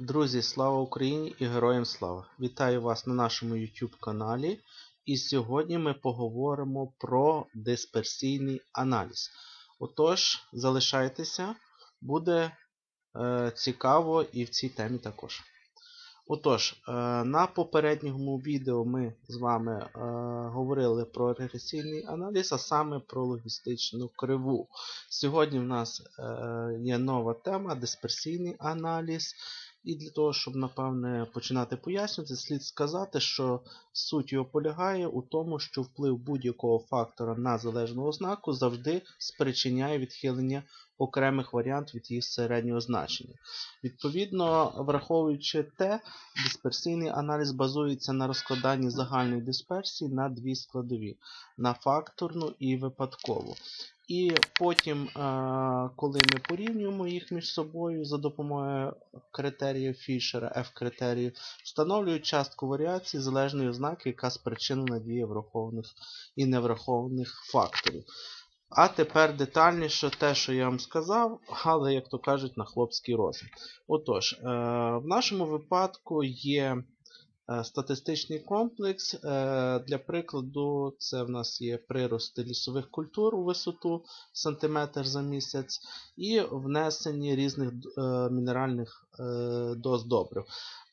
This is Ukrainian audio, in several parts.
Друзі, слава Україні і героям слава! Вітаю вас на нашому YouTube каналі. І сьогодні ми поговоримо про дисперсійний аналіз. Отож, залишайтеся, буде е, цікаво і в цій темі також. Отож, е, на попередньому відео ми з вами е, говорили про регресійний аналіз, а саме про логістичну криву. Сьогодні в нас е, є нова тема дисперсійний аналіз. І для того, щоб, напевне, починати пояснювати, слід сказати, що суть його полягає у тому, що вплив будь-якого фактора на залежну ознаку завжди спричиняє відхилення окремих варіантів від їх середнього значення. Відповідно, враховуючи те, дисперсійний аналіз базується на розкладанні загальної дисперсії на дві складові на факторну і випадкову. І потім, коли ми порівнюємо їх між собою за допомогою критеріїв Фішера, F-критеріїв, встановлюють частку варіації залежної ознаки, яка спричинена діє врахованих і неврахованих факторів. А тепер детальніше те, що я вам сказав, але, як то кажуть, на хлопський розум. Отож, е, в нашому випадку є статистичний комплекс. Е, для прикладу, це в нас є прирости лісових культур у висоту сантиметр за місяць, і внесені різних мінеральних доз добрив.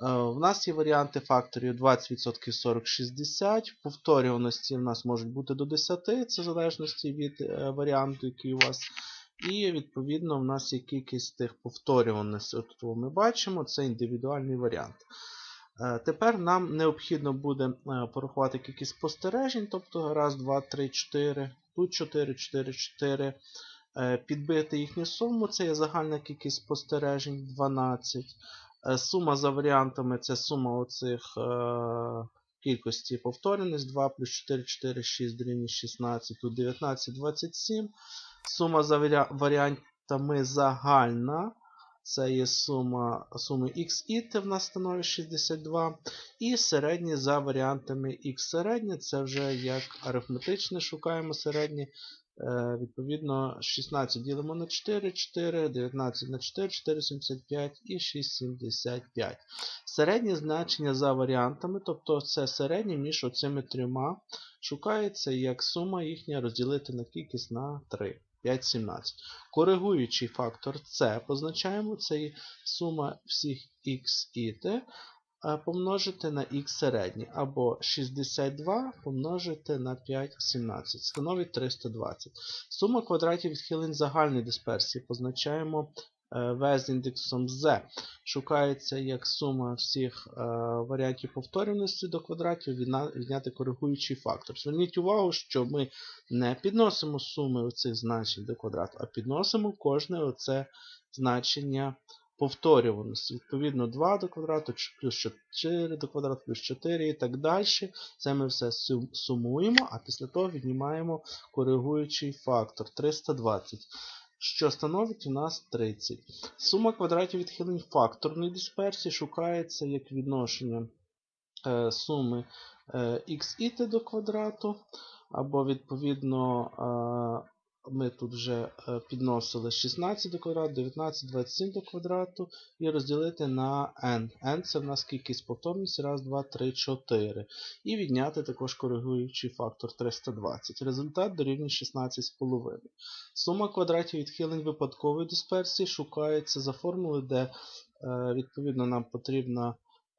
В нас є варіанти факторів 20% 40-60. Повторюваності в нас можуть бути до 10, це в залежності від варіанту, який у вас. І, відповідно, в нас є кількість тих повторюваностей. От ми бачимо, це індивідуальний варіант. Тепер нам необхідно буде порахувати кількість спостережень, тобто 1, 2, 3, 4, тут 4, 4, 4. Підбити їхню суму, це є загальна кількість спостережень 12. Сума за варіантами це сума оцих кількості повтореність 2 плюс 4, 4, 6 дорівнює 16, тут 19, 27. Сума за варіантами загальна. Це є сума суми x і в нас становить 62. І середні за варіантами x середнє, це вже як арифметичне, шукаємо середнє. Відповідно, 16 ділимо на 4, 4, 19 на 4, 4,75 і 6,75. Середнє значення за варіантами, тобто це середнє між оцими трьома, шукається як сума їхня розділити на кількість на 3. 5,17. Коригуючий фактор С позначаємо, це сума всіх x і t помножити на х середнє, або 62 помножити на 5,17, становить 320. Сума квадратів відхилень загальної дисперсії позначаємо v з індексом z. Шукається як сума всіх е, варіантів повторюваності до квадратів відняти коригуючий фактор. Зверніть увагу, що ми не підносимо суми оцих значень до квадрату, а підносимо кожне оце значення повторюваності. Відповідно, 2 до квадрату, плюс 4 до квадрату, плюс 4 і так далі. Це ми все сумуємо, а після того віднімаємо коригуючий фактор 320 що становить у нас 30. Сума квадратів відхилень факторної дисперсії шукається як відношення е, суми е, x і t до квадрату, або, відповідно, е, ми тут вже е, підносили 16 до квадрату, 19, 27 до квадрату і розділити на n. n це в нас кількість повторності, 1, 2, 3, 4. І відняти також коригуючий фактор 320. Результат дорівнює 16,5. Сума квадратів відхилень випадкової дисперсії шукається за формулою, де е, відповідно нам потрібна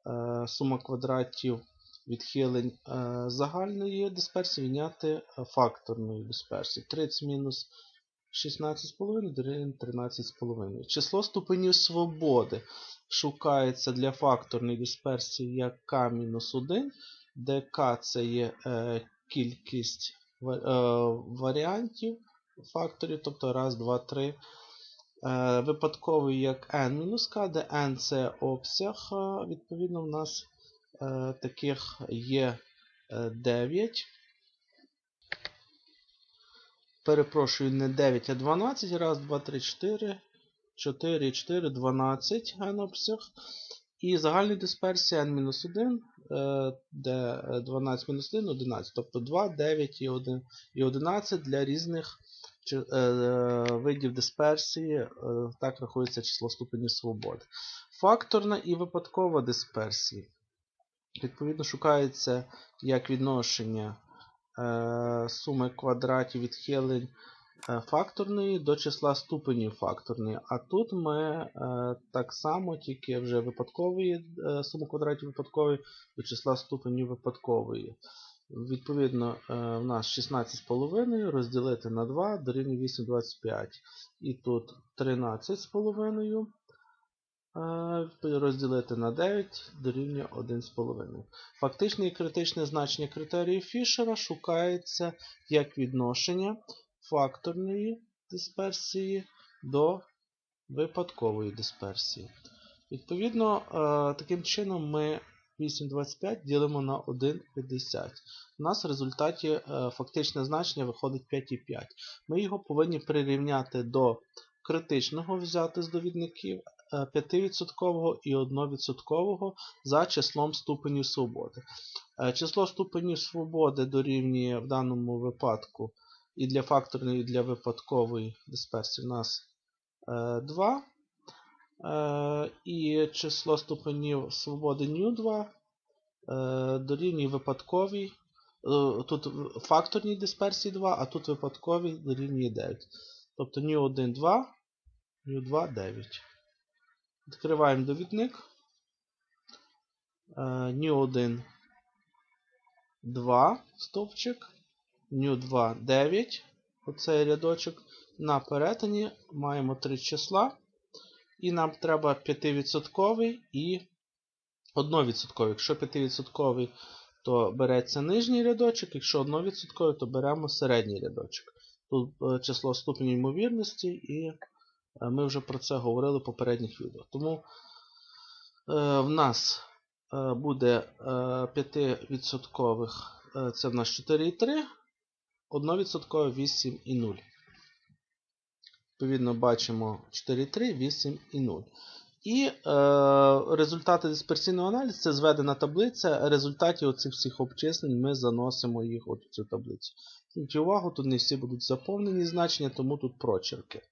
е, сума квадратів відхилень е, загальної дисперсії відняти е, факторної дисперсії. 30 мінус 16,5 13,5. Число ступенів свободи шукається для факторної дисперсії як k-1, де k це є е, кількість варіантів факторів, тобто 1, 2, 3. Випадковий як n-k, де n це обсяг, відповідно, в нас таких є 9. Е, Перепрошую, не 9, а 12. Раз, 2, 3, 4, 4, 4, 12 генобсяг. І загальна дисперсія n-1, е, де 12 мінус 1 11. Тобто 2, 9 і 11 для різних видів дисперсії. Так рахується число ступенів свободи. Факторна і випадкова дисперсії. Відповідно, шукається як відношення е, суми квадратів відхилень е, факторної до числа ступенів факторної. А тут ми е, так само, тільки вже випадкової суму квадратів випадкової до числа ступенів випадкової. Відповідно, в нас 16,5 розділити на 2 дорівнює 8,25. І тут 13,5 е, розділити на 9 дорівнює 1,5. Фактичне і критичне значення критерію Фішера шукається як відношення факторної дисперсії до випадкової дисперсії. Відповідно, е, таким чином ми 8,25 ділимо на 1,50. У нас в результаті е, фактичне значення виходить 5,5. Ми його повинні прирівняти до критичного взяти з довідників Е, 5% і 1% за числом ступенів свободи. Е, число ступенів свободи дорівнює в даному випадку і для факторної, і для випадкової дисперсії у нас е, 2. І число ступенів свободи ню 2 дорівнює випадковій. Тут факторній дисперсії 2, а тут випадковій дорівнює 9. Тобто ню 1 2, ню 2 9. Відкриваємо довідник. Е, νu1 2 стовпчик, νu2 9. Оцей рядочок. На перетині маємо три числа. І нам треба 5% і 1%. Якщо 5%, то береться нижній рядочок, якщо 1%, то беремо середній рядочок. Тут е, число ступенів ймовірності, і ми вже про це говорили в попередніх відео. Тому е, в нас е, буде е, 5%, е, це в нас 4,3, 1% 8 і 0. Відповідно, бачимо 4,3, 8 і 0. І е, результати дисперсійного аналізу це зведена таблиця. Результатів оцих всіх обчислень ми заносимо їх от у цю таблицю. Зверніть увагу, тут не всі будуть заповнені значення, тому тут прочерки.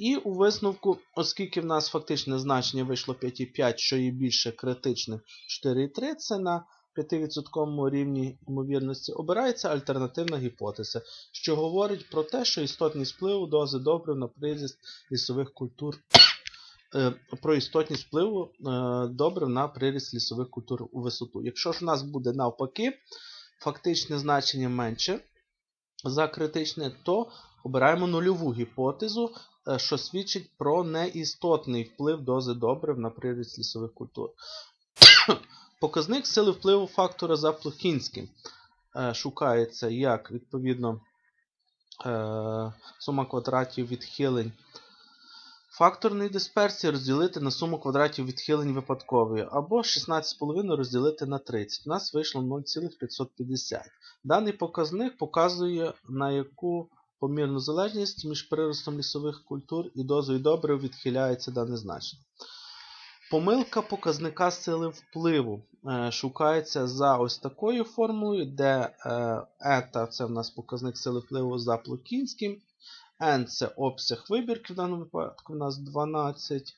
І у висновку, оскільки в нас фактичне значення вийшло 5,5, що є більше критичне 4,3, це на 5% рівні ймовірності, обирається альтернативна гіпотеза, що говорить про те, що істотність впливу дози добрив на приріст лісових культур е, про істотність впливу е, добрив на приріст лісових культур у висоту. Якщо ж в нас буде навпаки фактичне значення менше за критичне, то обираємо нульову гіпотезу, що свідчить про неістотний вплив дози добрив на приріст лісових культур. Показник сили впливу фактора за Плохінським е, шукається як відповідно е, сума квадратів відхилень факторної дисперсії розділити на суму квадратів відхилень випадкової, або 16,5 розділити на 30. У нас вийшло 0,550. Даний показник показує, на яку помірну залежність між приростом лісових культур і дозою добрив відхиляється дане значення. Помилка показника сили впливу е, шукається за ось такою формулою, де е, ета це в нас показник сили впливу за Плокінським, n це обсяг вибірки, в даному випадку в нас 12.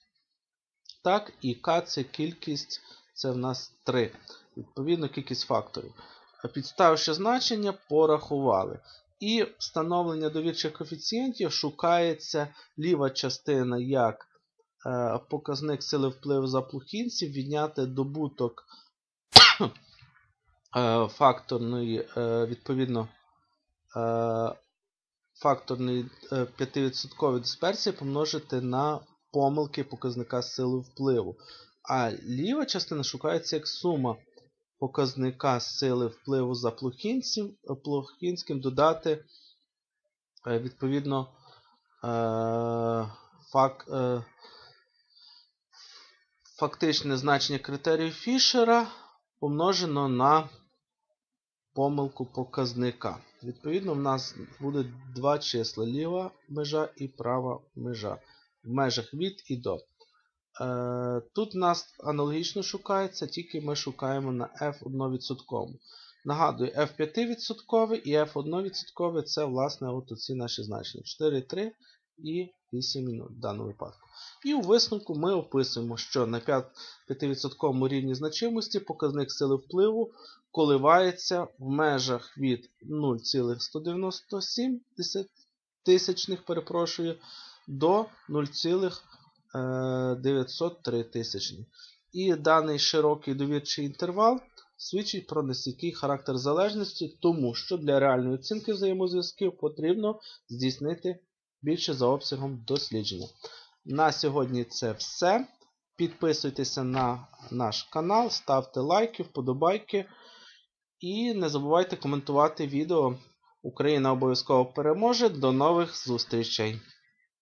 Так, і k це кількість, це в нас 3. Відповідно, кількість факторів. Підставивши значення, порахували. І встановлення довірчих коефіцієнтів шукається ліва частина як е, показник сили впливу за плохінців, відняти добуток е, факторної, е, відповідно, е, факторної е, 5% дисперсії помножити на помилки показника сили впливу. А ліва частина шукається як сума показника сили впливу за Плохінським, Плохінським додати е, відповідно е, фак, е, фактичне значення критерію Фішера помножено на помилку показника. Відповідно, в нас буде два числа ліва межа і права межа в межах від і до. Е, Тут нас аналогічно шукається, тільки ми шукаємо на F1%. Нагадую, F5% і F1% це власне от ці наші значення 4,3 і 8 минут в даному випадку. І у висновку ми описуємо, що на 5% рівні значимості показник сили впливу коливається в межах від 0,197 тисячних, перепрошую, до 0,903 тисячних. І даний широкий довірчий інтервал свідчить про нестійкий характер залежності, тому що для реальної оцінки взаємозв'язків потрібно здійснити більше за обсягом дослідження. На сьогодні це все. Підписуйтеся на наш канал, ставте лайки, вподобайки. І не забувайте коментувати відео. Україна обов'язково переможе. До нових зустрічей!